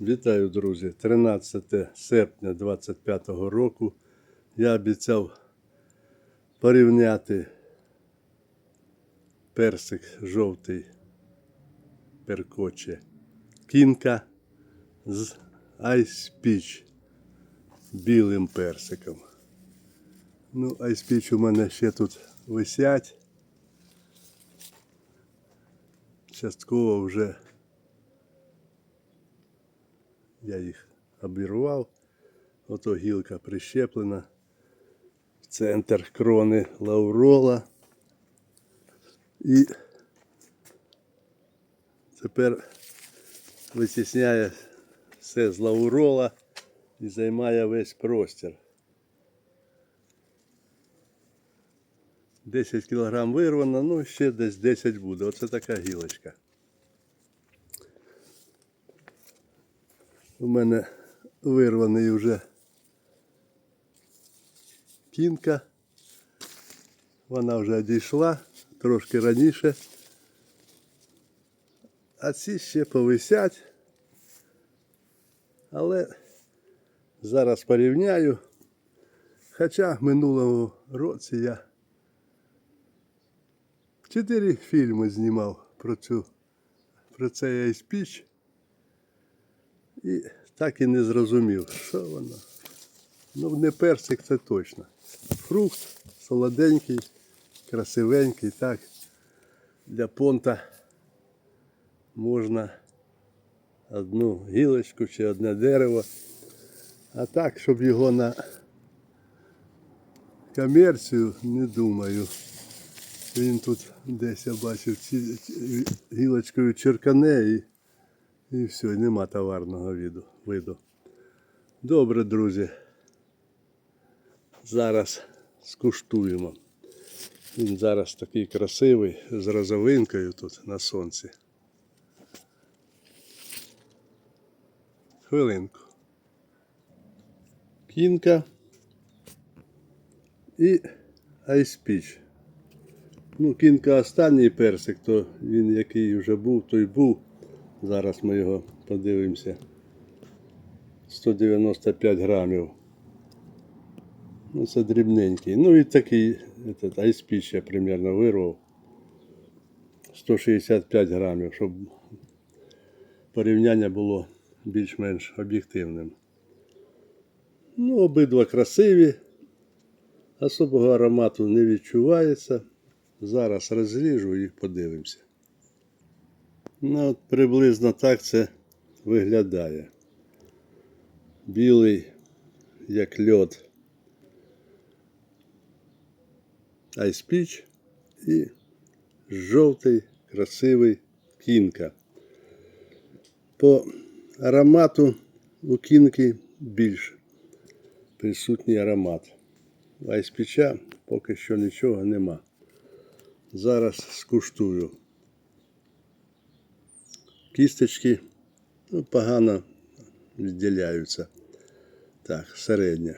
Вітаю, друзі! 13 серпня 2025 року. Я обіцяв порівняти персик жовтий перкоче кінка з Ice білим персиком. Ну, Ice Peach у мене ще тут висять. Частково вже я їх обірвав. Ото гілка прищеплена. Центр крони лаурола. І тепер витісняє все з лаурола і займає весь простір. 10 кг вирвано, ну ще десь 10 буде. Оце така гілочка. У мене вирваний вже кінка. Вона вже одійшла трошки раніше. А ці ще повисять. Але зараз порівняю. Хоча в минулому році я чотири фільми знімав про цю про цей айспіч. І так і не зрозумів, що воно. Ну, не персик це точно. Фрукт солоденький, красивенький, так. Для понта можна одну гілочку чи одне дерево. А так, щоб його на комерцію, не думаю. Він тут десь я бачив гілочкою черкане і все, нема товарного виду. Добре, друзі. Зараз скуштуємо. Він зараз такий красивий, з розовинкою тут на сонці. Хвилинку. Кінка і айспіч. Ну, кінка останній персик, то він який вже був, той був. Зараз ми його подивимося. 195 грамів. Ну, це дрібненький. Ну і такий айспіч я примерно вирвав. 165 грамів, щоб порівняння було більш-менш об'єктивним. Ну, обидва красиві. Особого аромату не відчувається. Зараз розріжу і подивимося. Ну, от приблизно так це виглядає. Білий, як льод. Айспіч і жовтий, красивий кінка. По аромату у кінки більш присутній аромат. Айспіча поки що нічого нема. Зараз скуштую кісточки ну, погано відділяються. Так, середня.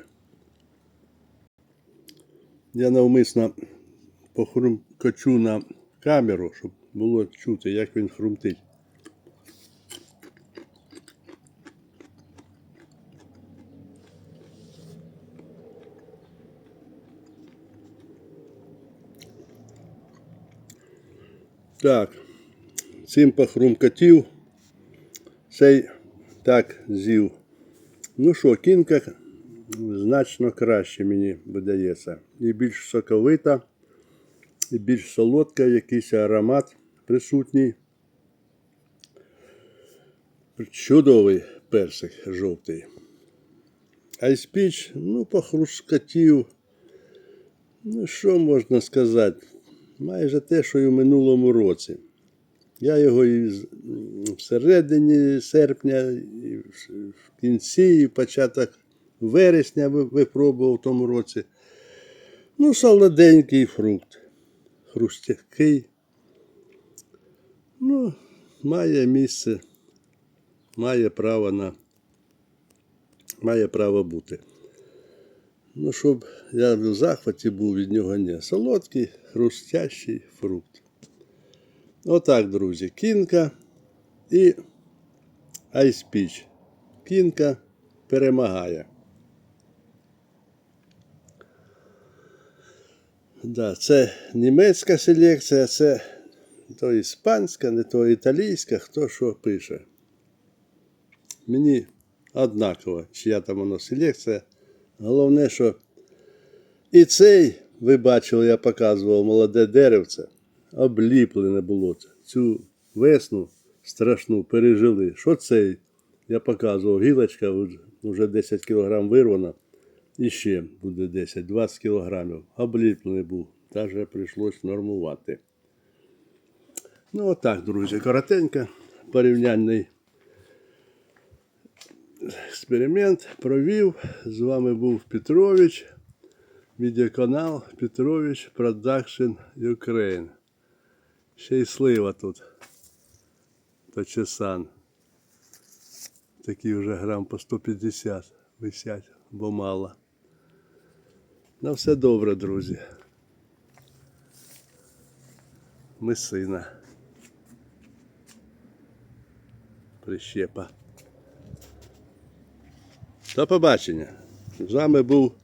Я навмисно похрумкочу на камеру, щоб було чути, як він хрумтить. Так, цим похрумкотів. Цей так з'їв. Ну що, кінка значно краще мені видається. І більш соковита, і більш солодка, якийсь аромат присутній. Чудовий персик жовтий. Айспіч, ну, похрускотів. Ну, що можна сказати? Майже те, що і в минулому році. Я його і всередині серпня, і в в кінці, і початок вересня випробував в тому році. Ну, солоденький фрукт. Хрустякий. Ну, має місце, має право на. Має право бути. Ну, щоб я в захваті був від нього, ні. Солодкий, хрустящий фрукт. Отак, друзі, кінка і айспіч. Пінка перемагає. Да, це німецька селекція, це то іспанська, не то італійська, хто що пише. Мені однаково, чия там воно селекція. Головне, що і цей, ви бачили, я показував молоде деревце, обліплене було. Цю весну страшну пережили. Що цей? Я показував, гілочка вже 10 кг вирвана. І ще буде 10-20 кілограмів. Обліплений був. Даже прийшлось нормувати. Ну, отак, друзі, коротенько, порівняльний експеримент провів. З вами був Петрович, відеоканал Петрович Production Ukraine. Ще й слива тут. Та чесан. Такі вже грам по 150 висять, бо мало. На все добре, друзі. Ми сина. Прищепа. До побачення. З вами був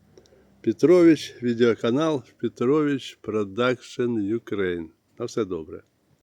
Петрович, відеоканал Петрович Production Ukraine. На все добре.